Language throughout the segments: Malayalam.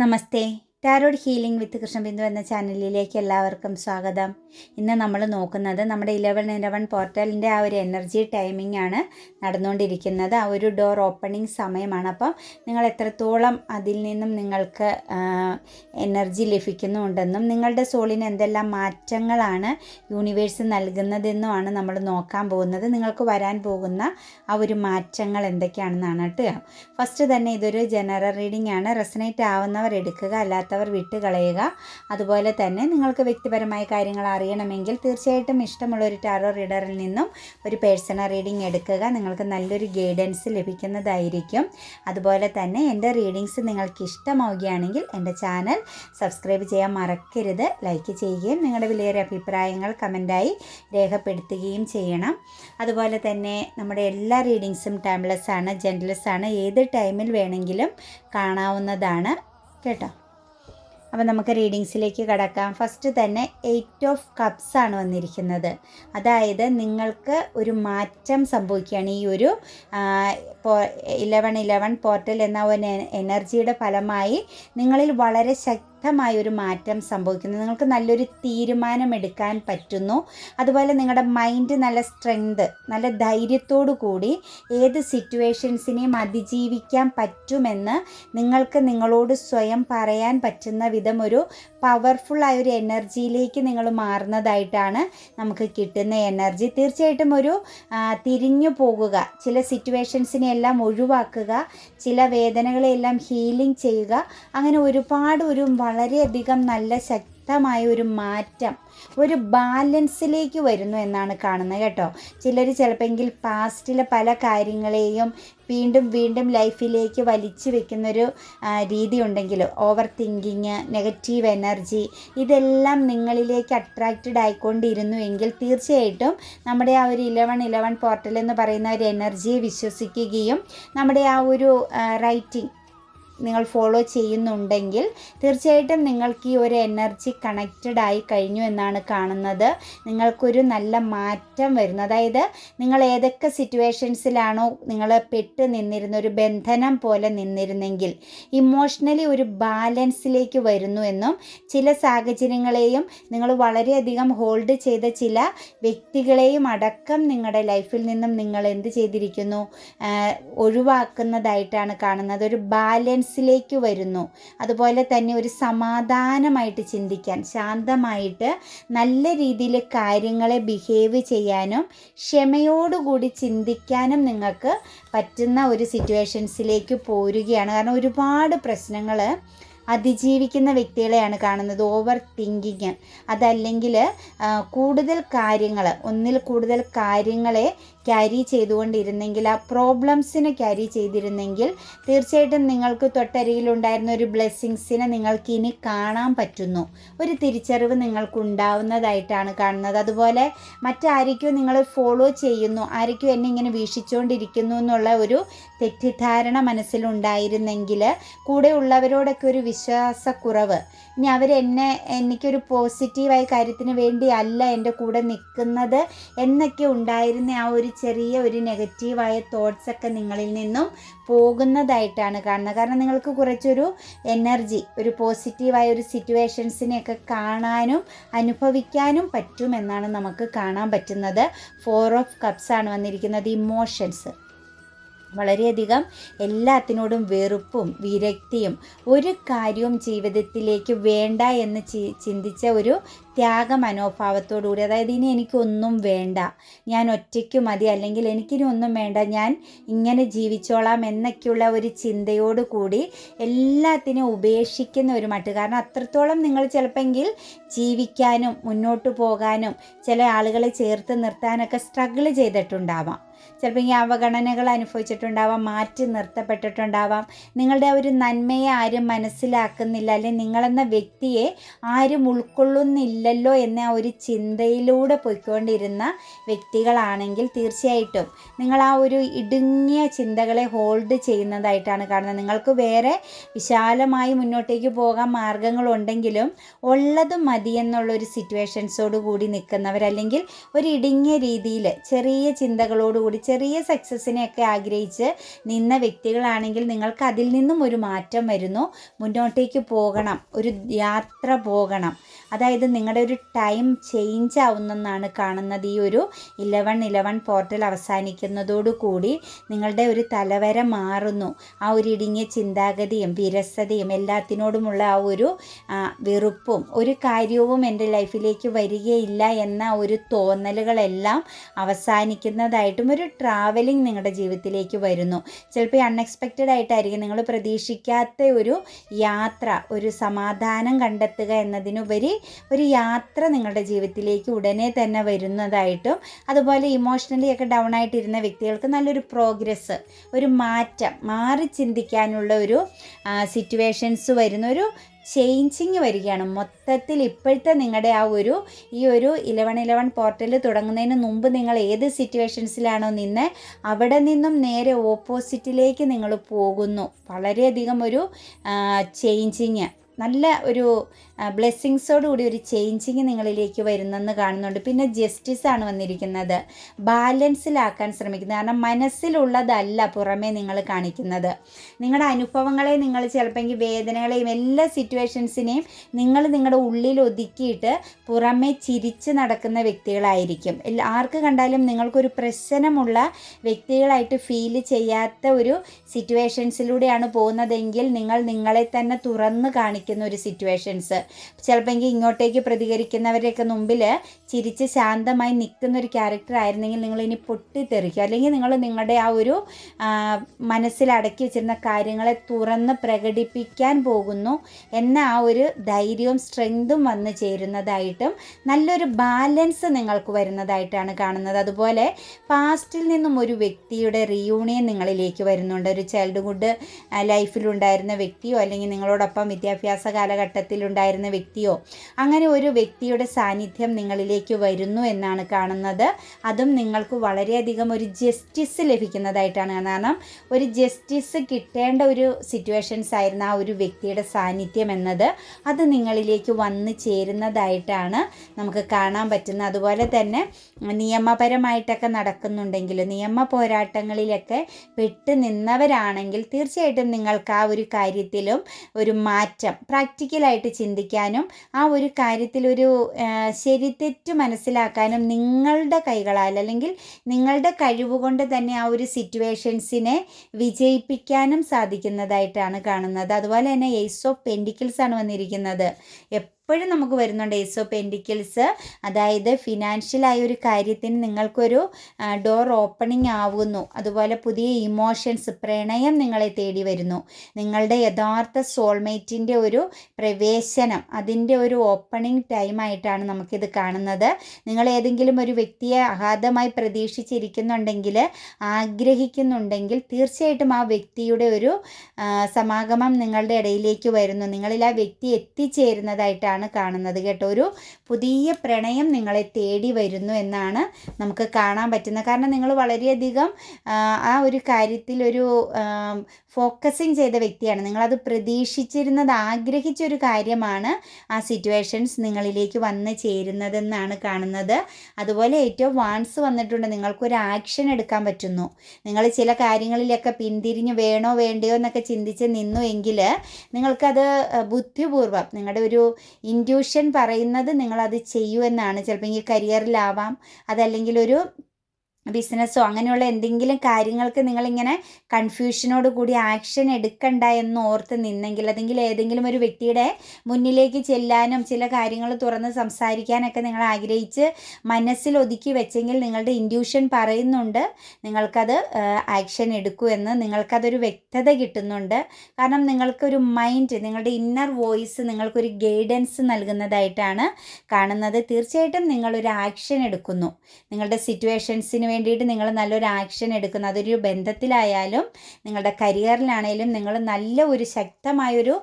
नमस्ते। ടാരോഡ് ഹീലിംഗ് വിത്ത് കൃഷ്ണബിന്ദു എന്ന ചാനലിലേക്ക് എല്ലാവർക്കും സ്വാഗതം. ഇന്ന് നമ്മൾ നോക്കുന്നത് നമ്മുടെ ഇലവൻ ഇലവൻ പോർട്ടലിന്റെ ആ ഒരു എനർജി ടൈമിംഗ് ആണ് നടന്നുകൊണ്ടിരിക്കുന്നത്. ആ ഒരു ഡോർ ഓപ്പണിംഗ് സമയമാണ്. അപ്പം നിങ്ങൾ എത്രത്തോളം അതിൽ നിന്നും നിങ്ങൾക്ക് എനർജി ലഭിക്കുന്നുണ്ടെന്നും നിങ്ങളുടെ സോളിന് എന്തെല്ലാം മാറ്റങ്ങളാണ് യൂണിവേഴ്സ് നൽകുന്നതെന്നുമാണ് നമ്മൾ നോക്കാൻ പോകുന്നത്. നിങ്ങൾക്ക് വരാൻ പോകുന്ന ആ ഒരു മാറ്റങ്ങൾ എന്തൊക്കെയാണെന്നാണ് കേട്ടോ. ഫസ്റ്റ് തന്നെ ഇതൊരു ജനറൽ റീഡിംഗ് ആണ്. റെസനേറ്റ് ആവുന്നവർ എടുക്കുക. അല്ലാത്തവർ വിട്ടുകളയുക. അതുപോലെ തന്നെ നിങ്ങൾക്ക് വ്യക്തിപരമായ കാര്യങ്ങൾ അറിയണമെങ്കിൽ തീർച്ചയായിട്ടും ഇഷ്ടമുള്ള ഒരു ടാറോ റീഡറിൽ നിന്നും ഒരു പേഴ്സണൽ റീഡിംഗ് എടുക്കുക. നിങ്ങൾക്ക് നല്ലൊരു ഗൈഡൻസ് ലഭിക്കുന്നതായിരിക്കും. അതുപോലെ തന്നെ എന്റെ റീഡിങ്സ് നിങ്ങൾക്ക് ഇഷ്ടമാവുകയാണെങ്കിൽ എന്റെ ചാനൽ സബ്സ്ക്രൈബ് ചെയ്യാൻ മറക്കരുത്. ലൈക്ക് ചെയ്യുകയും നിങ്ങളുടെ വിലയേറിയ അഭിപ്രായങ്ങൾ കമന്റായി രേഖപ്പെടുത്തുകയും ചെയ്യണം. അതുപോലെ തന്നെ നമ്മുടെ എല്ലാ റീഡിങ്സും ടൈംലെസ് ആണ് ജെന്റ്ലെസ് ആണ്. ഏത് ടൈമിൽ വേണമെങ്കിലും കാണാവുന്നതാണ്. കേട്ടോ? അപ്പോൾ നമുക്ക് റീഡിങ്സിലേക്ക് കടക്കാം. ഫസ്റ്റ് തന്നെ എയ്റ്റ് ഓഫ് കപ്സ് ആണ് വന്നിരിക്കുന്നത്. അതായത് നിങ്ങൾക്ക് ഒരു മാറ്റം സംഭവിക്കുകയാണ്. ഈ ഒരു ഇലവൻ ഇലവൻ പോർട്ടൽ എന്ന ഒരു എനർജിയുടെ ഫലമായി നിങ്ങളിൽ വളരെ ശക്തമായ ഒരു മാറ്റം സംഭവിക്കുന്നു. നിങ്ങൾക്ക് നല്ലൊരു തീരുമാനം എടുക്കാൻ പറ്റുന്നു. അതുപോലെ നിങ്ങളുടെ മൈൻഡ് നല്ല സ്ട്രെങ്ത് നല്ല ധൈര്യത്തോടു കൂടി ഏത് സിറ്റുവേഷൻസിനെയും അതിജീവിക്കാൻ പറ്റുമെന്ന് നിങ്ങൾക്ക് നിങ്ങളോട് സ്വയം പറയാൻ പറ്റുന്ന വിധം ഒരു പവർഫുള്ളായ ഒരു എനർജിയിലേക്ക് നിങ്ങൾ മാറുന്നതായിട്ടാണ് നമുക്ക് കിട്ടുന്ന എനർജി തീർച്ചയായിട്ടും ഒരു തിരിഞ്ഞു പോകുക ചില സിറ്റുവേഷൻസിനെ എല്ലാം ഒഴിവാക്കുക ചില വേദനകളെല്ലാം ഹീലിംഗ് ചെയ്യുക അങ്ങനെ ഒരുപാട് ഒരു വളരെയധികം നല്ല ശക്തമായ ഒരു മാറ്റം ഒരു ബാലൻസിലേക്ക് വരുന്നു എന്നാണ് കാണുന്നത് കേട്ടോ. ചിലർ ചിലപ്പോൾ പാസ്റ്റിലെ പല കാര്യങ്ങളെയും വീണ്ടും വീണ്ടും ലൈഫിലേക്ക് വലിച്ചു വെക്കുന്നൊരു രീതി ഉണ്ടെങ്കിൽ ഓവർ തിങ്കിങ് നെഗറ്റീവ് എനർജി ഇതെല്ലാം നിങ്ങളിലേക്ക് അട്രാക്റ്റഡ് ആയിക്കൊണ്ടിരുന്നു എങ്കിൽ തീർച്ചയായിട്ടും നമ്മുടെ ആ ഒരു ഇലവൺ ഇലവൺ പോർട്ടൽ എന്ന് പറയുന്ന ഒരു എനർജിയെ വിശ്വസിക്കുകയും നമ്മുടെ ആ ഒരു റൈറ്റിംഗ് നിങ്ങൾ ഫോളോ ചെയ്യുന്നുണ്ടെങ്കിൽ തീർച്ചയായിട്ടും നിങ്ങൾക്ക് ഈ ഒരു എനർജി കണക്റ്റഡ് ആയി കഴിഞ്ഞു എന്നാണ് കാണുന്നത്. നിങ്ങൾക്കൊരു നല്ല മാറ്റം വരുന്നു. അതായത് നിങ്ങൾ ഏതൊക്കെ സിറ്റുവേഷൻസിലാണോ നിങ്ങൾ പെട്ട് നിന്നിരുന്ന ഒരു ബന്ധനം പോലെ നിന്നിരുന്നെങ്കിൽ ഇമോഷണലി ഒരു ബാലൻസിലേക്ക് വരുന്നു എന്നും ചില സാഹചര്യങ്ങളെയും നിങ്ങൾ വളരെയധികം ഹോൾഡ് ചെയ്ത ചില വ്യക്തികളെയും അടക്കം നിങ്ങളുടെ ലൈഫിൽ നിന്നും നിങ്ങൾ എന്ത് ചെയ്തിരിക്കുന്നു? ഒഴിവാക്കുന്നതായിട്ടാണ് കാണുന്നത്. ഒരു ബാലൻസ് മനസ്സിലേക്ക് വരുന്നു. അതുപോലെ തന്നെ ഒരു സമാധാനമായിട്ട് ചിന്തിക്കാൻ ശാന്തമായിട്ട് നല്ല രീതിയിൽ കാര്യങ്ങളെ ബിഹേവ് ചെയ്യാനും ക്ഷമയോടുകൂടി ചിന്തിക്കാനും നിങ്ങൾക്ക് പറ്റുന്ന ഒരു സിറ്റുവേഷൻസിലേക്ക് പോരുകയാണ്. കാരണം ഒരുപാട് പ്രശ്നങ്ങൾ അതിജീവിക്കുന്ന വ്യക്തികളെയാണ് കാണുന്നത്. ഓവർ തിങ്കിങ് അതല്ലെങ്കിൽ കൂടുതൽ കാര്യങ്ങൾ ഒന്നിൽ കൂടുതൽ കാര്യങ്ങളെ ക്യാരി ചെയ്തുകൊണ്ടിരുന്നെങ്കിൽ ആ പ്രോബ്ലംസിനെ ക്യാരി ചെയ്തിരുന്നെങ്കിൽ തീർച്ചയായിട്ടും നിങ്ങൾക്ക് തൊട്ടരികിലുണ്ടായിരുന്ന ഒരു ബ്ലെസ്സിങ്സിനെ നിങ്ങൾക്ക് ഇനി കാണാൻ പറ്റുന്നു. ഒരു തിരിച്ചറിവ് നിങ്ങൾക്ക് ഉണ്ടാവുന്നതായിട്ടാണ് കാണുന്നത്. അതുപോലെ മറ്റാരൊക്കെയോ നിങ്ങൾ ഫോളോ ചെയ്യുന്നു ആരൊക്കെയോ എന്നെ ഇങ്ങനെ വീക്ഷിച്ചുകൊണ്ടിരിക്കുന്നു എന്നുള്ള ഒരു തെറ്റിദ്ധാരണ മനസ്സിലുണ്ടായിരുന്നെങ്കിൽ കൂടെ ഉള്ളവരോടൊക്കെ ഒരു വിശ്വാസക്കുറവ് ഇനി അവർ എന്നെ എനിക്കൊരു പോസിറ്റീവായ കാര്യത്തിന് വേണ്ടി അല്ല എന്റെ കൂടെ നിൽക്കുന്നത് എന്നൊക്കെ ഉണ്ടായിരുന്ന ആ ഒരു ചെറിയ ഒരു നെഗറ്റീവായ തോട്ട്സൊക്കെ നിങ്ങളിൽ നിന്നും പോകുന്നതായിട്ടാണ് കാണുന്നത്. കാരണം നിങ്ങൾക്ക് കുറച്ചൊരു എനർജി ഒരു പോസിറ്റീവായ ഒരു സിറ്റുവേഷൻസിനെയൊക്കെ കാണാനും അനുഭവിക്കാനും പറ്റുമെന്നാണ് നമുക്ക് കാണാൻ പറ്റുന്നത്. ഫോർ ഓഫ് കപ്സ് ആണ് വന്നിരിക്കുന്നത് ഇമോഷൻസ് വളരെയധികം എല്ലാത്തിനോടും വെറുപ്പും വിരക്തിയും ഒരു കാര്യവും ജീവിതത്തിലേക്ക് വേണ്ട എന്ന് ചിന്തിച്ച ഒരു ത്യാഗ മനോഭാവത്തോടുകൂടി അതായത് ഇനി എനിക്കൊന്നും വേണ്ട ഞാൻ ഒറ്റയ്ക്ക് മതി അല്ലെങ്കിൽ എനിക്കിനി ഒന്നും വേണ്ട ഞാൻ ഇങ്ങനെ ജീവിച്ചോളാം എന്നൊക്കെയുള്ള ഒരു ചിന്തയോട് കൂടി എല്ലാത്തിനും ഉപേക്ഷിക്കുന്ന ഒരു മട്ട്. കാരണം അത്രത്തോളം നിങ്ങൾ ചിലപ്പെങ്കിൽ ജീവിക്കാനും മുന്നോട്ട് പോകാനും ചില ആളുകളെ ചേർത്ത് നിർത്താനൊക്കെ സ്ട്രഗിൾ ചെയ്തിട്ടുണ്ടാവാം. ചിലപ്പോൾ ഈ അവഗണനകൾ അനുഭവിച്ചിട്ടുണ്ടാവാം മാറ്റി നിർത്തപ്പെട്ടിട്ടുണ്ടാവാം. നിങ്ങളുടെ ഒരു നന്മയെ ആരും മനസ്സിലാക്കുന്നില്ല. അല്ലെങ്കിൽ നിങ്ങളെന്ന വ്യക്തിയെ ആരും ഉൾക്കൊള്ളുന്നില്ലല്ലോ എന്ന ഒരു ചിന്തയിലൂടെ പോയിക്കൊണ്ടിരുന്ന വ്യക്തികളാണെങ്കിൽ തീർച്ചയായിട്ടും നിങ്ങൾ ആ ഒരു ഇടുങ്ങിയ ചിന്തകളെ ഹോൾഡ് ചെയ്യുന്നതായിട്ടാണ് കാണുന്നത്. നിങ്ങൾക്ക് വേറെ വിശാലമായി മുന്നോട്ടേക്ക് പോകാൻ മാർഗങ്ങളുണ്ടെങ്കിലും ഉള്ളത് മതി എന്നുള്ളൊരു സിറ്റുവേഷൻസോട് കൂടി നിൽക്കുന്നവരല്ലെങ്കിൽ ഒരു ഇടുങ്ങിയ രീതിയിൽ ചെറിയ ചിന്തകളോട് കൂടി ചെറിയ സക്സസ്സിനെയൊക്കെ ആഗ്രഹിച്ച് നിന്ന വ്യക്തികളാണെങ്കിൽ നിങ്ങൾക്ക് അതിൽ നിന്നും ഒരു മാറ്റം വരുന്നു. മുന്നോട്ടേക്ക് പോകണം. ഒരു യാത്ര പോകണം. അതായത് നിങ്ങളുടെ ഒരു ടൈം ചേഞ്ച് ആവുന്നെന്നാണ് കാണുന്നത് ഈ ഒരു ഇലവൻ ഇലവൻ പോർട്ടൽ അവസാനിക്കുന്നതോടുകൂടി നിങ്ങളുടെ ഒരു തലവര മാറുന്നു. ആ ഒരു ഇടുങ്ങിയ ചിന്താഗതിയും വിരസതയും എല്ലാത്തിനോടുമുള്ള ആ ഒരു വെറുപ്പും ഒരു കാര്യവും എന്റെ ലൈഫിലേക്ക് വരികയില്ല എന്ന ഒരു തോന്നലുകളെല്ലാം അവസാനിക്കുന്നതായിട്ടും ഒരു ട്രാവലിംഗ് നിങ്ങളുടെ ജീവിതത്തിലേക്ക് വരുന്നു. ചിലപ്പോൾ അൺഎക്സ്പെക്റ്റഡ് ആയിട്ടായിരിക്കും നിങ്ങൾ പ്രതീക്ഷിക്കാത്ത ഒരു യാത്ര ഒരു സമാധാനം കണ്ടെത്തുക എന്നതിനുപരി ഒരു യാത്ര നിങ്ങളുടെ ജീവിതത്തിലേക്ക് ഉടനെ തന്നെ വരുന്നതായിട്ടും അതുപോലെ ഇമോഷണലി ഒക്കെ ഡൗൺ ആയിട്ടിരുന്ന വ്യക്തികൾക്ക് നല്ലൊരു പ്രോഗ്രസ് ഒരു മാറ്റം മാറി ചിന്തിക്കാനുള്ള ഒരു സിറ്റുവേഷൻസ് വരുന്ന ഒരു ചേഞ്ചിങ് വരികയാണ്. മൊത്തത്തിൽ ഇപ്പോഴത്തെ നിങ്ങളുടെ ആ ഒരു ഈ ഒരു ഇലവൺ ഇലവൺ പോർട്ടൽ തുടങ്ങുന്നതിന് മുമ്പ് നിങ്ങൾ ഏത് സിറ്റുവേഷൻസിലാണോ നിന്ന് അവിടെ നിന്നും നേരെ ഓപ്പോസിറ്റിലേക്ക് നിങ്ങൾ പോകുന്നു. വളരെയധികം ഒരു ചേഞ്ചിങ് നല്ല ഒരു ബ്ലെസ്സിങ്സോടുകൂടി ഒരു ചേഞ്ചിങ് നിങ്ങളിലേക്ക് വരുന്നെന്ന് കാണുന്നുണ്ട്. പിന്നെ ജസ്റ്റിസ് ആണ് വന്നിരിക്കുന്നത്. ബാലൻസിലാക്കാൻ ശ്രമിക്കുന്നത്. കാരണം മനസ്സിലുള്ളതല്ല പുറമേ നിങ്ങൾ കാണിക്കുന്നത്. നിങ്ങളുടെ അനുഭവങ്ങളെ നിങ്ങൾ ചിലപ്പോൾ വേദനകളെയും എല്ലാ സിറ്റുവേഷൻസിനെയും നിങ്ങൾ നിങ്ങളുടെ ഉള്ളിൽ ഒതുക്കിയിട്ട് പുറമേ ചിരിച്ച് നടക്കുന്ന വ്യക്തികളായിരിക്കും. ആർക്ക് കണ്ടാലും നിങ്ങൾക്കൊരു പ്രശ്നമുള്ള വ്യക്തികളായിട്ട് ഫീൽ ചെയ്യാത്ത ഒരു സിറ്റുവേഷൻസിലൂടെയാണ് പോകുന്നതെങ്കിൽ നിങ്ങൾ നിങ്ങളെ തന്നെ തുറന്ന് കാണിക്കുന്ന ഒരു സിറ്റുവേഷൻസ് ചിലപ്പോൾ എങ്കിൽ ഇങ്ങോട്ടേക്ക് പ്രതികരിക്കുന്നവരുടെയൊക്കെ മുമ്പിൽ ചിരിച്ച് ശാന്തമായി നിൽക്കുന്ന ഒരു ക്യാരക്ടർ ആയിരുന്നെങ്കിൽ നിങ്ങൾ ഇനി പൊട്ടിത്തെറിക്കും. അല്ലെങ്കിൽ നിങ്ങൾ നിങ്ങളുടെ ആ ഒരു മനസ്സിലടക്കി വെച്ചിരുന്ന കാര്യങ്ങളെ തുറന്ന് പ്രകടിപ്പിക്കാൻ പോകുന്നു എന്ന ആ ഒരു ധൈര്യവും സ്ട്രെങ്തും വന്ന് ചേരുന്നതായിട്ടും നല്ലൊരു ബാലൻസ് നിങ്ങൾക്ക് വരുന്നതായിട്ടാണ് കാണുന്നത്. അതുപോലെ പാസ്റ്റിൽ നിന്നും ഒരു വ്യക്തിയുടെ റിയൂണിയൻ നിങ്ങളിലേക്ക് വരുന്നുണ്ട്. ഒരു ചൈൽഡ്ഹുഡ് ലൈഫിലുണ്ടായിരുന്ന വ്യക്തിയോ അല്ലെങ്കിൽ നിങ്ങളോടൊപ്പം വിദ്യാഭ്യാസ കാലഘട്ടത്തിലുണ്ടായിരുന്ന വ്യക്തിയോ അങ്ങനെ ഒരു വ്യക്തിയുടെ സാന്നിധ്യം നിങ്ങളിലേക്ക് വരുന്നു എന്നാണ് കാണുന്നത്. അതും നിങ്ങൾക്ക് വളരെയധികം ഒരു ജസ്റ്റിസ് ലഭിക്കുന്നതായിട്ടാണ് കാരണം ഒരു ജസ്റ്റിസ് കിട്ടേണ്ട ഒരു സിറ്റുവേഷൻസ് ആയിരുന്ന ആ ഒരു വ്യക്തിയുടെ സാന്നിധ്യം എന്നത്. അത് നിങ്ങളിലേക്ക് വന്ന് ചേരുന്നതായിട്ടാണ് നമുക്ക് കാണാൻ പറ്റുന്നത്. അതുപോലെ തന്നെ നിയമപരമായിട്ടൊക്കെ നടക്കുന്നുണ്ടെങ്കിൽ നിയമ പോരാട്ടങ്ങളിലൊക്കെ പെട്ട് നിന്നവരാണെങ്കിൽ തീർച്ചയായിട്ടും നിങ്ങൾക്ക് ആ ഒരു കാര്യത്തിലും ഒരു മാറ്റം പ്രാക്ടിക്കലായിട്ട് ചിന്തിക്കാനും ആ ഒരു കാര്യത്തിലൊരു ശരി തെറ്റ് മനസ്സിലാക്കാനും നിങ്ങളുടെ കൈകളാൽ അല്ലെങ്കിൽ നിങ്ങളുടെ കഴിവുകൊണ്ട് തന്നെ ആ ഒരു സിറ്റുവേഷൻസിനെ വിജയിപ്പിക്കാനും സാധിക്കുന്നതായിട്ടാണ് കാണുന്നത്. അതുപോലെ തന്നെ എയ്സ് ഓഫ് പെൻഡിക്കിൾസ് ആണ് വന്നിരിക്കുന്നത്. എപ്പോഴും നമുക്ക് വരുന്നുണ്ട് എയ്സ് ഓഫ് പെൻഡിക്കിൾസ് അതായത് ഫിനാൻഷ്യലായ ഒരു കാര്യത്തിന് നിങ്ങൾക്കൊരു ഡോർ ഓപ്പണിംഗ് ആവുന്നു. അതുപോലെ പുതിയ ഇമോഷൻസ് പ്രണയം നിങ്ങളെ തേടി വരുന്നു. നിങ്ങളുടെ യഥാർത്ഥ സോൾമേറ്റിന്റെ ഒരു പ്രവേശനം അതിന്റെ ഒരു ഓപ്പണിംഗ് ടൈമായിട്ടാണ് നമുക്കിത് കാണുന്നത്. നിങ്ങൾ ഏതെങ്കിലും ഒരു വ്യക്തിയെ അഗാധമായി പ്രതീക്ഷിച്ചിരിക്കുന്നുണ്ടെങ്കിൽ ആഗ്രഹിക്കുന്നുണ്ടെങ്കിൽ തീർച്ചയായിട്ടും ആ വ്യക്തിയുടെ ഒരു സമാഗമം നിങ്ങളുടെ ഇടയിലേക്ക് വരുന്നു. നിങ്ങളിൽ ആ വ്യക്തി എത്തിച്ചേരുന്നതായിട്ടാണ് കാണുന്നത് കേട്ടോ. ഒരു പുതിയ പ്രണയം നിങ്ങളെ തേടി വരുന്നു എന്നാണ് നമുക്ക് കാണാൻ പറ്റുന്നത്. കാരണം നിങ്ങൾ വളരെയധികം ആ, ഒരു കാര്യത്തിൽ ഒരു ഫോക്കസിങ് ചെയ്ത വ്യക്തിയാണ്. നിങ്ങളത് പ്രതീക്ഷിച്ചിരുന്നത് ആഗ്രഹിച്ച ഒരു കാര്യമാണ് ആ സിറ്റുവേഷൻസ് നിങ്ങളിലേക്ക് വന്ന് ചേരുന്നതെന്നാണ് കാണുന്നത്. അതുപോലെ ഏറ്റവും വാൺസ് വന്നിട്ടുണ്ട്. നിങ്ങൾക്കൊരു ആക്ഷൻ എടുക്കാൻ പറ്റുന്നു. നിങ്ങൾ ചില കാര്യങ്ങളിലൊക്കെ പിന്തിരിഞ്ഞ് വേണോ വേണ്ടയോ എന്നൊക്കെ ചിന്തിച്ച് നിന്നു എങ്കിൽ നിങ്ങൾക്കത് ബുദ്ധിപൂർവം നിങ്ങളുടെ ഒരു ഇന്റ്യൂഷൻ പറയുന്നത് നിങ്ങളത് ചെയ്യൂ എന്നാണ്. ചിലപ്പോൾ ഈ കരിയറിലാവാം അതല്ലെങ്കിൽ ഒരു ബിസിനസ്സോ അങ്ങനെയുള്ള എന്തെങ്കിലും കാര്യങ്ങൾക്ക് നിങ്ങളിങ്ങനെ കൺഫ്യൂഷനോട് കൂടി ആക്ഷൻ എടുക്കണ്ട എന്ന് ഓർത്ത് നിന്നെങ്കിൽ അല്ലെങ്കിൽ ഏതെങ്കിലും ഒരു വ്യക്തിയുടെ മുന്നിലേക്ക് ചെല്ലാനും ചില കാര്യങ്ങൾ തുറന്ന് സംസാരിക്കാനൊക്കെ നിങ്ങൾ ആഗ്രഹിച്ച് മനസ്സിൽ ഒതുക്കി വെച്ചെങ്കിൽ നിങ്ങളുടെ ഇൻഡ്യൂഷൻ പറയുന്നുണ്ട്. നിങ്ങൾക്കത് ആക്ഷൻ എടുക്കൂ എന്ന് നിങ്ങൾക്കതൊരു വ്യക്തത കിട്ടുന്നുണ്ട്. കാരണം നിങ്ങൾക്കൊരു മൈൻഡ് നിങ്ങളുടെ ഇന്നർ വോയിസ് നിങ്ങൾക്കൊരു ഗൈഡൻസ് നൽകുന്നതായിട്ടാണ് കാണുന്നത്. തീർച്ചയായിട്ടും നിങ്ങളൊരു ആക്ഷൻ എടുക്കുന്നു. നിങ്ങളുടെ സിറ്റുവേഷൻസിന് വേണ്ടിയിട്ട് നിങ്ങൾ നല്ലൊരു ആക്ഷൻ എടുക്കുന്നത് അതൊരു ബന്ധത്തിലായാലും നിങ്ങളുടെ കരിയറിലാണെങ്കിലും നിങ്ങൾ നല്ല ഒരു ശക്തമായൊരു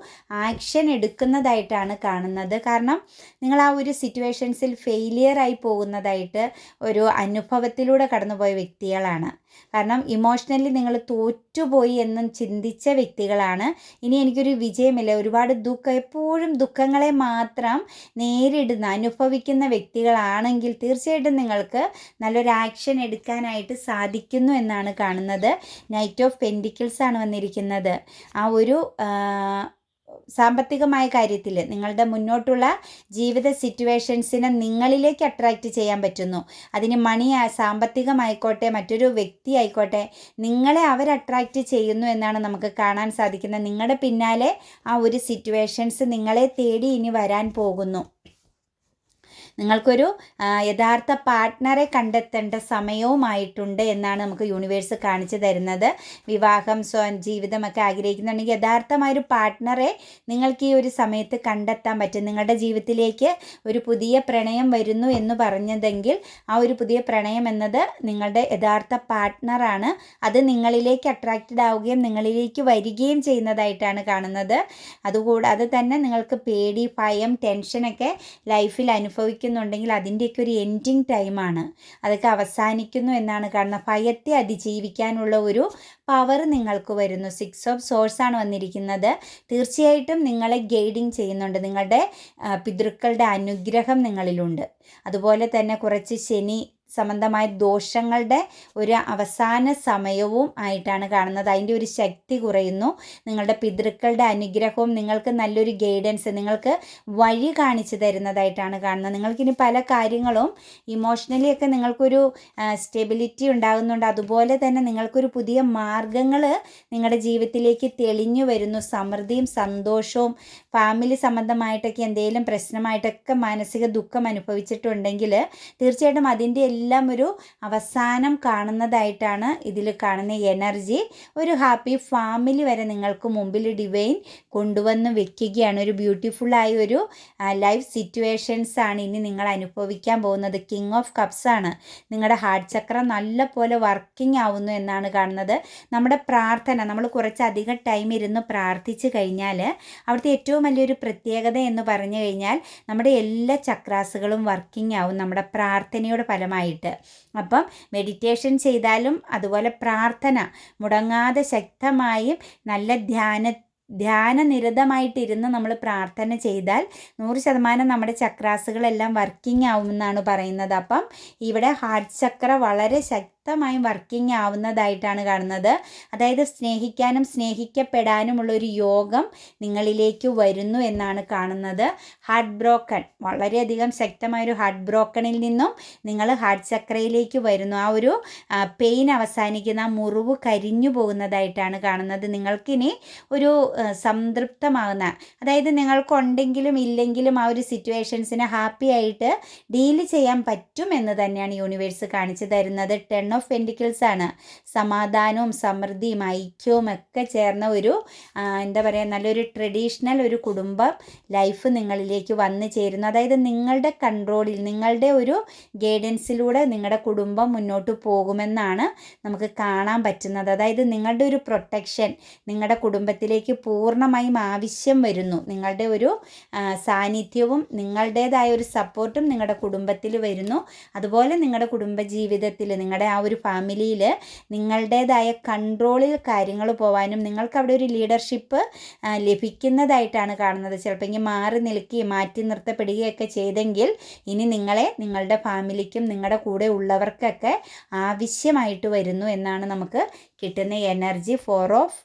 ആക്ഷൻ എടുക്കുന്നതായിട്ടാണ് കാണുന്നത്. കാരണം നിങ്ങൾ ആ ഒരു സിറ്റുവേഷൻസിൽ ഫെയിലിയറായി പോകുന്നതായിട്ട് ഒരു അനുഭവത്തിലൂടെ കടന്നുപോയ വ്യക്തികളാണ്. കാരണം ഇമോഷണലി നിങ്ങൾ തോറ്റുപോയി എന്നും ചിന്തിച്ച വ്യക്തികളാണ്. ഇനി എനിക്കൊരു വിജയമില്ല. ഒരുപാട് ദുഃഖം എപ്പോഴും ദുഃഖങ്ങളെ മാത്രം നേരിടുന്ന അനുഭവിക്കുന്ന വ്യക്തികളാണെങ്കിൽ തീർച്ചയായിട്ടും നിങ്ങൾക്ക് നല്ലൊരു ആക്ഷൻ എടുക്കുക എടുക്കാനായിട്ട് സാധിക്കുന്നു എന്നാണ് കാണുന്നത്. നൈറ്റ് ഓഫ് പെൻഡിക്കിൾസ് ആണ് വന്നിരിക്കുന്നത്. ആ ഒരു സാമ്പത്തികമായ കാര്യത്തിൽ നിങ്ങളുടെ മുന്നോട്ടുള്ള ജീവിത സിറ്റുവേഷൻസിനെ നിങ്ങളിലേക്ക് അട്രാക്റ്റ് ചെയ്യാൻ പറ്റുന്നു. അതിന് മണി സാമ്പത്തികമായിക്കോട്ടെ മറ്റൊരു വ്യക്തി ആയിക്കോട്ടെ നിങ്ങളെ അവർ അട്രാക്റ്റ് ചെയ്യുന്നു എന്നാണ് നമുക്ക് കാണാൻ സാധിക്കുന്നത്. നിങ്ങളുടെ പിന്നാലെ ആ ഒരു സിറ്റുവേഷൻസ് നിങ്ങളെ തേടി ഇനി വരാൻ പോകുന്നു. നിങ്ങൾക്കൊരു യഥാർത്ഥ പാർട്ട്ണറെ കണ്ടെത്തേണ്ട സമയവുമായിട്ടുണ്ട് എന്നാണ് നമുക്ക് യൂണിവേഴ്സ് കാണിച്ചു തരുന്നത്. വിവാഹം സ്വയം ജീവിതമൊക്കെ ആഗ്രഹിക്കുന്നുണ്ടെങ്കിൽ യഥാർത്ഥമായൊരു പാർട്ട്ണറെ നിങ്ങൾക്ക് ഈ ഒരു സമയത്ത് കണ്ടെത്താൻ പറ്റും. നിങ്ങളുടെ ജീവിതത്തിലേക്ക് ഒരു പുതിയ പ്രണയം വരുന്നു എന്ന് പറഞ്ഞതെങ്കിൽ ആ ഒരു പുതിയ പ്രണയം എന്നത് നിങ്ങളുടെ യഥാർത്ഥ പാർട്ട്ണറാണ് അത് നിങ്ങളിലേക്ക് അട്രാക്റ്റഡ് ആവുകയും നിങ്ങളിലേക്ക് വരികയും ചെയ്യുന്നതായിട്ടാണ് കാണുന്നത്. അതുകൂടാതെ തന്നെ നിങ്ങൾക്ക് പേടി ഭയം ടെൻഷനൊക്കെ ലൈഫിൽ അനുഭവിക്കുന്നുണ്ടെങ്കിൽ അതിന്റെയൊക്കെ ഒരു എൻഡിങ് ടൈമാണ് അതൊക്കെ അവസാനിക്കുന്നു എന്നാണ് കാണുന്നത്. ഭയത്തെ അതിജീവിക്കാനുള്ള ഒരു പവർ നിങ്ങൾക്ക് വരുന്നു. സിക്സ് ഓഫ് സോഴ്സ് ആണ് വന്നിരിക്കുന്നത്. തീർച്ചയായിട്ടും നിങ്ങളെ ഗൈഡിങ് ചെയ്യുന്നുണ്ട്. നിങ്ങളുടെ പിതൃക്കളുടെ അനുഗ്രഹം നിങ്ങളിലുണ്ട്. അതുപോലെ തന്നെ കുറച്ച് ശനി സംബന്ധമായ ദോഷങ്ങളുടെ ഒരു അവസാന സമയവും ആയിട്ടാണ് കാണുന്നത്. അതിന്റെ ഒരു ശക്തി കുറയുന്നു. നിങ്ങളുടെ പിതൃക്കളുടെ അനുഗ്രഹവും നിങ്ങൾക്ക് നല്ലൊരു ഗൈഡൻസ് നിങ്ങൾക്ക് വഴി കാണിച്ചു തരുന്നതായിട്ടാണ് കാണുന്നത്. നിങ്ങൾക്കിനി പല കാര്യങ്ങളും ഇമോഷണലി ഒക്കെ നിങ്ങൾക്കൊരു സ്റ്റെബിലിറ്റി ഉണ്ടാകുന്നുണ്ട്. അതുപോലെ തന്നെ നിങ്ങൾക്കൊരു പുതിയ മാർഗങ്ങൾ നിങ്ങളുടെ ജീവിതത്തിലേക്ക് തെളിഞ്ഞു വരുന്നു. സമൃദ്ധിയും സന്തോഷവും ഫാമിലി സംബന്ധമായിട്ടൊക്കെ എന്തെങ്കിലും പ്രശ്നമായിട്ടൊക്കെ മാനസിക ദുഃഖം അനുഭവിച്ചിട്ടുണ്ടെങ്കിൽ തീർച്ചയായിട്ടും അതിന്റെ എല്ലാം ഒരു അവസാനം കാണുന്നതായിട്ടാണ് ഇതിൽ കാണുന്ന എനർജി. ഒരു ഹാപ്പി ഫാമിലി വരെ നിങ്ങൾക്ക് മുമ്പിൽ ഡിവൈൻ കൊണ്ടുവന്ന് വെക്കുകയാണ്. ഒരു ബ്യൂട്ടിഫുള്ളായ ഒരു ലൈഫ് സിറ്റുവേഷൻസ് ആണ് ഇനി നിങ്ങൾ അനുഭവിക്കാൻ പോകുന്നത്. കിങ് ഓഫ് കപ്സ് ആണ്. നിങ്ങളുടെ ഹാർട്ട് ചക്ര നല്ല പോലെ വർക്കിംഗ് ആവുന്നു എന്നാണ് കാണുന്നത്. നമ്മുടെ പ്രാർത്ഥന നമ്മൾ കുറച്ചധികം ടൈം ഇരുന്ന് പ്രാർത്ഥിച്ചു കഴിഞ്ഞാൽ അവിടുത്തെ ഏറ്റവും വലിയൊരു പ്രത്യേകത എന്ന് പറഞ്ഞു കഴിഞ്ഞാൽ നമ്മുടെ എല്ലാ ചക്രാസുകളും വർക്കിംഗ് ആവും. നമ്മുടെ പ്രാർത്ഥനയുടെ ഫലമായിട്ട് അപ്പം മെഡിറ്റേഷൻ ചെയ്താലും അതുപോലെ പ്രാർത്ഥന മുടങ്ങാതെ ശക്തമായും നല്ല ധ്യാന ധ്യാനനിരതമായിട്ടിരുന്ന് നമ്മൾ പ്രാർത്ഥന ചെയ്താൽ നൂറ് ശതമാനം നമ്മുടെ ചക്രാസുകളെല്ലാം വർക്കിംഗ് ആവുമെന്നാണ് പറയുന്നത്. അപ്പം ഇവിടെ ഹാർട്ട് ചക്ര വളരെ ശക്തമായും വർക്കിംഗ് ആവുന്നതായിട്ടാണ് കാണുന്നത്. അതായത് സ്നേഹിക്കാനും സ്നേഹിക്കപ്പെടാനുമുള്ള ഒരു യോഗം നിങ്ങളിലേക്ക് വരുന്നു എന്നാണ് കാണുന്നത്. ഹാർട്ട് ബ്രോക്കൺ വളരെയധികം ശക്തമായൊരു ഹാർട്ട് ബ്രോക്കണിൽ നിന്നും നിങ്ങൾ ഹാർട്ട് ചക്രയിലേക്ക് വരുന്നു. ആ ഒരു പെയിൻ അവസാനിക്കുന്ന മുറിവ് കരിഞ്ഞു പോകുന്നതായിട്ടാണ് കാണുന്നത്. നിങ്ങൾക്കിനി ഒരു സംതൃപ്തമാകുന്ന അതായത് നിങ്ങൾക്കുണ്ടെങ്കിലും ഇല്ലെങ്കിലും ആ ഒരു സിറ്റുവേഷൻസിനെ ഹാപ്പി ആയിട്ട് ഡീൽ ചെയ്യാൻ പറ്റും എന്ന് തന്നെയാണ് യൂണിവേഴ്സ് കാണിച്ചു തരുന്നത്. ടെൺ ഓഫ് പെന്റിക്കിൾസ് ആണ്. സമാധാനവും സമൃദ്ധിയും ഐക്യവും ഒക്കെ ചേർന്ന ഒരു എന്താ പറയുക നല്ലൊരു ട്രഡീഷണൽ ഒരു കുടുംബം ലൈഫ് നിങ്ങളിലേക്ക് വന്നു ചേരുന്നു. അതായത് നിങ്ങളുടെ കൺട്രോളിൽ നിങ്ങളുടെ ഒരു ഗൈഡൻസിലൂടെ നിങ്ങളുടെ കുടുംബം മുന്നോട്ട് പോകുമെന്നാണ് നമുക്ക് കാണാൻ പറ്റുന്നത്. അതായത് നിങ്ങളുടെ ഒരു പ്രൊട്ടക്ഷൻ നിങ്ങളുടെ കുടുംബത്തിലേക്ക് പൂർണമായും ആവശ്യം വരുന്നു. നിങ്ങളുടെ ഒരു സാന്നിധ്യവും നിങ്ങളുടേതായ ഒരു സപ്പോർട്ടും നിങ്ങളുടെ കുടുംബത്തിൽ വരുന്നു. അതുപോലെ നിങ്ങളുടെ കുടുംബ ജീവിതത്തിൽ നിങ്ങളുടെ ആ ഒരു ഫാമിലിയിൽ നിങ്ങളുടേതായ കൺട്രോളിൽ കാര്യങ്ങൾ പോവാനും നിങ്ങൾക്ക് അവിടെ ഒരു ലീഡർഷിപ്പ് ലഭിക്കുന്നതായിട്ടാണ് കാണുന്നത്. ചിലപ്പോൾ ഇങ്ങനെ മാറി നിൽക്കുകയും മാറ്റി നിർത്തപ്പെടുകയൊക്കെ ചെയ്തെങ്കിൽ ഇനി നിങ്ങളെ നിങ്ങളുടെ ഫാമിലിക്കും നിങ്ങളുടെ കൂടെ ഉള്ളവർക്കൊക്കെ ആവശ്യമായിട്ട് വരുന്നു എന്നാണ് നമുക്ക് കിട്ടുന്ന energy four of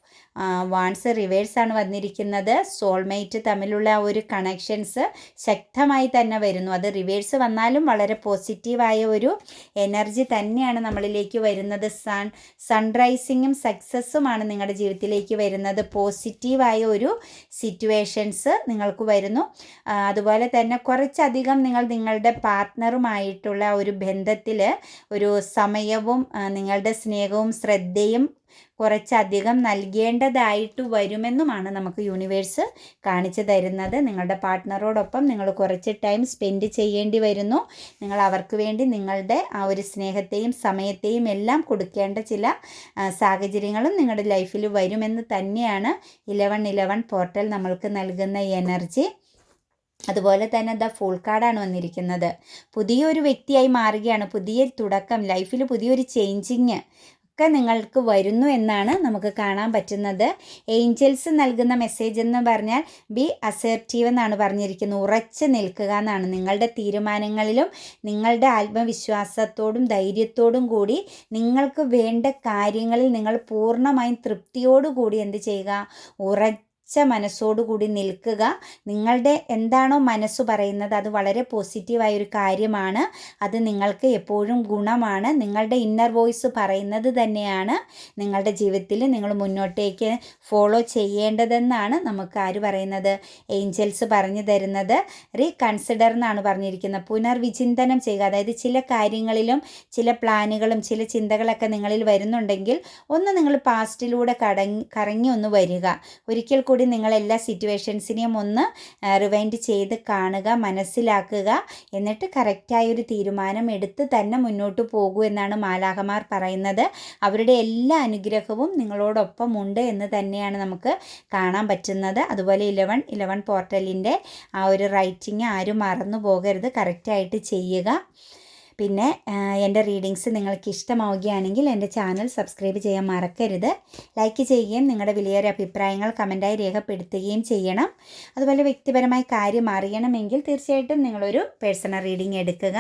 wands reverse ആണ് വന്നിരിക്കുന്നത്. സോൾമേറ്റ് തമ്മിലുള്ള ഒരു കണക്ഷൻസ് ശക്തമായി തന്നെ വരുന്നു. അത് റിവേഴ്സ് വന്നാലും വളരെ പോസിറ്റീവായ ഒരു എനർജി തന്നെയാണ് നമ്മളിലേക്ക് വരുന്നത്. സൺ സൺറൈസിങ്ങും സക്സസ്സുമാണ് നിങ്ങളുടെ ജീവിതത്തിലേക്ക് വരുന്നത്. പോസിറ്റീവായ ഒരു സിറ്റുവേഷൻസ് നിങ്ങൾക്ക് വരുന്നു. അതുപോലെ തന്നെ കുറച്ചധികം നിങ്ങൾ നിങ്ങളുടെ പാർട്ട്ണറുമായിട്ടുള്ള ഒരു ബന്ധത്തിൽ ഒരു സമയവും നിങ്ങളുടെ സ്നേഹവും ശ്രദ്ധയും കുറച്ചധികം നൽകേണ്ടതായിട്ട് വരുമെന്നുമാണ് നമുക്ക് യൂണിവേഴ്സ് കാണിച്ചു തരുന്നത്. നിങ്ങളുടെ പാർട്ട്ണറോടൊപ്പം നിങ്ങൾ കുറച്ച് ടൈം സ്പെൻഡ് ചെയ്യേണ്ടി വരുന്നു. നിങ്ങൾ അവർക്ക് വേണ്ടി നിങ്ങളുടെ ആ ഒരു സ്നേഹത്തെയും സമയത്തെയും എല്ലാം കൊടുക്കേണ്ട ചില സാഹചര്യങ്ങളും നിങ്ങളുടെ ലൈഫിൽ വരുമെന്ന് തന്നെയാണ് ഇലവൺ ഇലവൺ പോർട്ടൽ നമ്മൾക്ക് നൽകുന്ന എനർജി അതുപോലെ തന്നെ ദ ഫുൾ കാർഡാണ് വന്നിരിക്കുന്നത്. പുതിയൊരു വ്യക്തിയായി മാറുകയാണ്. പുതിയ തുടക്കം ലൈഫിൽ പുതിയൊരു ചേഞ്ചിങ് ഒക്കെ നിങ്ങൾക്ക് വരുന്നു എന്നാണ് നമുക്ക് കാണാൻ പറ്റുന്നത്. ഏഞ്ചൽസ് നൽകുന്ന മെസ്സേജ് എന്ന് പറഞ്ഞാൽ ബി അസേർട്ടീവ് എന്നാണ് പറഞ്ഞിരിക്കുന്നത്. ഉറച്ചു നിൽക്കുക എന്നാണ് നിങ്ങളുടെ തീരുമാനങ്ങളിലും നിങ്ങളുടെ ആത്മവിശ്വാസത്തോടും ധൈര്യത്തോടും കൂടി നിങ്ങൾക്ക് വേണ്ട കാര്യങ്ങളിൽ നിങ്ങൾ പൂർണമായും തൃപ്തിയോടുകൂടി എന്ത് ചെയ്യുക? ഉറ ഉറച്ച മനസ്സോടുകൂടി നിൽക്കുക. നിങ്ങളുടെ എന്താണോ മനസ്സ് പറയുന്നത് അത് വളരെ പോസിറ്റീവായ ഒരു കാര്യമാണ്. അത് നിങ്ങൾക്ക് എപ്പോഴും ഗുണമാണ്. നിങ്ങളുടെ ഇന്നർ വോയിസ് പറയുന്നത് തന്നെയാണ്. നിങ്ങളുടെ ജീവിതത്തിൽ നിങ്ങൾ മുന്നോട്ടേക്ക് ഫോളോ ചെയ്യേണ്ടതെന്നാണ് നമുക്ക് ആര് പറയുന്നത്? ഏഞ്ചൽസ് പറഞ്ഞു തരുന്നത്. റീകൺസിഡർ എന്നാണ് പറഞ്ഞിരിക്കുന്നത്. പുനർവിചിന്തനം ചെയ്യുക. അതായത് ചില കാര്യങ്ങളിലും ചില പ്ലാനുകളും ചില ചിന്തകളൊക്കെ നിങ്ങളിൽ വരുന്നുണ്ടെങ്കിൽ ഒന്ന് നിങ്ങൾ പാസ്റ്റിലൂടെ കടങ്ങി കറങ്ങി ഒന്ന് വരിക. ഒരിക്കൽ കൂടി കൂടി നിങ്ങൾ എല്ലാ സിറ്റുവേഷൻസിനെയും ഒന്ന് റിവൈൻഡ് ചെയ്ത് കാണുക മനസ്സിലാക്കുക. എന്നിട്ട് കറക്റ്റായ ഒരു തീരുമാനം എടുത്ത് തന്നെ മുന്നോട്ട് പോകൂ എന്നാണ് മാലാഹമാർ പറയുന്നത്. അവരുടെ എല്ലാ അനുഗ്രഹവും നിങ്ങളോടൊപ്പം ഉണ്ട് എന്ന് തന്നെയാണ് നമുക്ക് കാണാൻ പറ്റുന്നത്. അതുപോലെ ഇലവൻ ഇലവൻ പോർട്ടലിന്റെ ആ ഒരു റൈറ്റിംഗ് ആരും മറന്നു പോകരുത്. കറക്റ്റായിട്ട് ചെയ്യുക. പിന്നെ എന്റെ റീഡിങ്സ് നിങ്ങൾക്ക് ഇഷ്ടമാവുകയാണെങ്കിൽ എന്റെ ചാനൽ സബ്സ്ക്രൈബ് ചെയ്യാൻ മറക്കരുത്. ലൈക്ക് ചെയ്യുകയും നിങ്ങളുടെ വിലയേറിയ അഭിപ്രായങ്ങൾ കമന്റായി രേഖപ്പെടുത്തുകയും ചെയ്യണം. അതുപോലെ വ്യക്തിപരമായ കാര്യം അറിയണമെങ്കിൽ തീർച്ചയായിട്ടും നിങ്ങളൊരു പേഴ്സണൽ റീഡിംഗ് എടുക്കുക.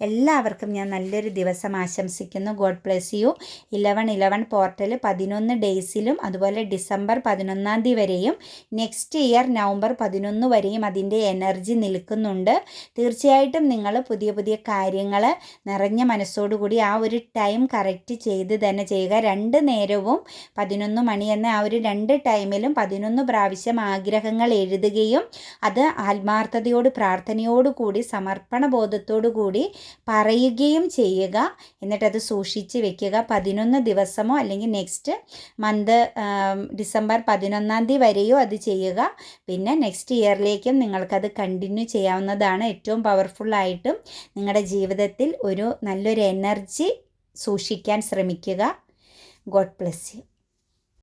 എല്ലാവർക്കും ഞാൻ നല്ലൊരു ദിവസം ആശംസിക്കുന്നു. God bless you. Eleven eleven portal പതിനൊന്ന് ഡേയ്സിലും അതുപോലെ ഡിസംബർ പതിനൊന്നാം തീയതി വരെയും നെക്സ്റ്റ് ഇയർ നവംബർ പതിനൊന്ന് വരെയും അതിന്റെ എനർജി നിൽക്കുന്നുണ്ട്. തീർച്ചയായിട്ടും നിങ്ങൾ പുതിയ പുതിയ കാര്യങ്ങൾ നിറഞ്ഞ മനസ്സോടുകൂടി ആ ഒരു ടൈം കറക്റ്റ് ചെയ്ത് തന്നെ ചെയ്യുക. രണ്ട് നേരവും പതിനൊന്ന് മണി എന്ന ആ ഒരു രണ്ട് ടൈമിലും പതിനൊന്ന് പ്രാവശ്യം ആഗ്രഹങ്ങൾ എഴുതുകയും അത് ആത്മാർത്ഥതയോട് പ്രാർത്ഥനയോടുകൂടി സമർപ്പണ ബോധത്തോടു കൂടി പറയുകയും ചെയ്യുക. എന്നിട്ടത് സൂക്ഷിച്ച് വെക്കുക. പതിനൊന്ന് ദിവസമോ അല്ലെങ്കിൽ നെക്സ്റ്റ് മന്ത് ഡിസംബർ പതിനൊന്നാം തീയതി വരെയോ അത് ചെയ്യുക. പിന്നെ നെക്സ്റ്റ് ഇയറിലേക്കും നിങ്ങൾക്കത് കണ്ടിന്യൂ ചെയ്യാവുന്നതാണ് ഏറ്റവും പവർഫുള്ളായിട്ടും നിങ്ങളുടെ ജീവിതത്തിൽ ജീവിതത്തിൽ ഒരു നല്ലൊരു എനർജി സൂക്ഷിക്കാൻ ശ്രമിക്കുക. God bless you.